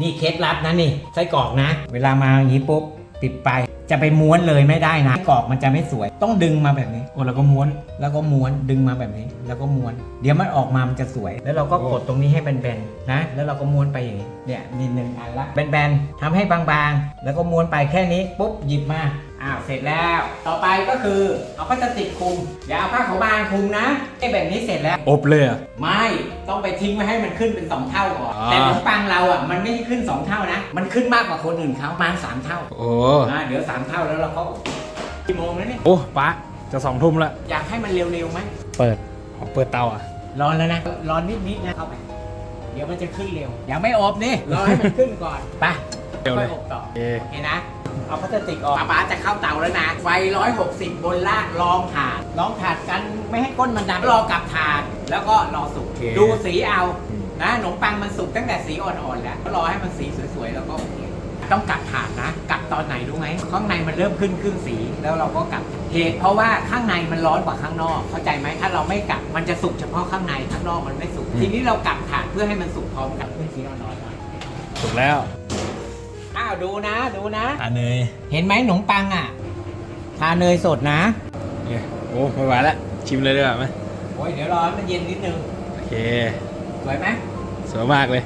นี่เคล็ดลับนะนี่ไส้กรอกนะ เวลามาอย่างนี้ปุ๊บปิดไปจะไปม้วนเลยไม่ได้นะไส้กรอกมันจะไม่สวย ต้องดึงมาแบบนี้โอ้แล้วก็ม้วนแล้วก็ม้วนดึงมาแบบนี้ แล้วก็ม้วน เดี๋ยวมันออกมามันจะสวย แล้วเราก็กดตรงนี้ให้แบนๆนะแล้วเราก็ม้วนไปอย่างนี้เนี่ยนี่หนึ่งอันละแบนๆทำให้บางๆ แล้วก็ม้วนไปแค่นี้ปุ๊บหยิบมาอ้าวเสร็จแล้ว ต่อไปก็คือเอาพลาสติกคลุมอย่าเอาผ้าขาวบางคลุมนะไอ้แบบนี้เสร็จแล้วอบเลยอะไม่ ต้องไปทิ้งไว้ให้มันขึ้นเป็น 2 เท่าก่อน อ่า แต่ขนมปังเราอะมันไม่ได้ขึ้น 2 เท่านะ มันขึ้นมากกว่าคนอื่นเขาประมาณ3เท่าโอ้อ่าเดี๋ยว 3 เท่าแล้วเราก็กี่โมงแล้วเนี่ยโอ้ป้าจะสองทุ่มละ อยากให้มันเร็วๆไหมเปิดอ๋อเปิดเตาอะ ร้อนแล้วนะร้อนนิดๆนะเข้าไปเดี๋ยวมันจะขึ้นเร็วยังไม่อบนี่รอให้มันขึ้นก่อนไปเร็วเลย ค่อยอบต่อโอเค โอเคนะ เอาพลาสติกออกป๊าป๊าจะเข้าเตาแล้วนะ ไฟ 160 บนล่างรองถาดรองถาดกันไม่ให้ก้นมันดำรอกลับถาดแล้วก็รอสุก โอเค ดูสีเอาอืมนะขนมปังมันสุกตั้งแต่สีอ่อนๆแล้วก็รอให้มันสีสวยๆ แล้วก็โอเคต้องกลับถาดนะ กลับตอนไหนรู้ไหมข้างในมันเริ่มขึ้นครึ่งสีแล้วเราก็กลับเหตุเพราะว่าข้างในมันร้อนกว่าข้างนอก เข้าใจไหมถ้าเราไม่กลับมันจะสุกเฉพาะข้างในข้างนอกมันไม่สุกทีนี้เรากลับถาดเพื่อให้มันสุกพร้อมกับขึ้นสีอ่อนๆหน่อย ถูกแล้วอ้าวดูนะดูนะ ทานเนยเห็นไหมขนมปังอะ ทาเนยสดนะ เนี่ยโอ้ไม่ไหวแล้วชิมเลยดีกว่าไหมโอ้ยเดี๋ยวรอให้มันเย็นนิดนึง โอเค สวยไหมสวยมากเลย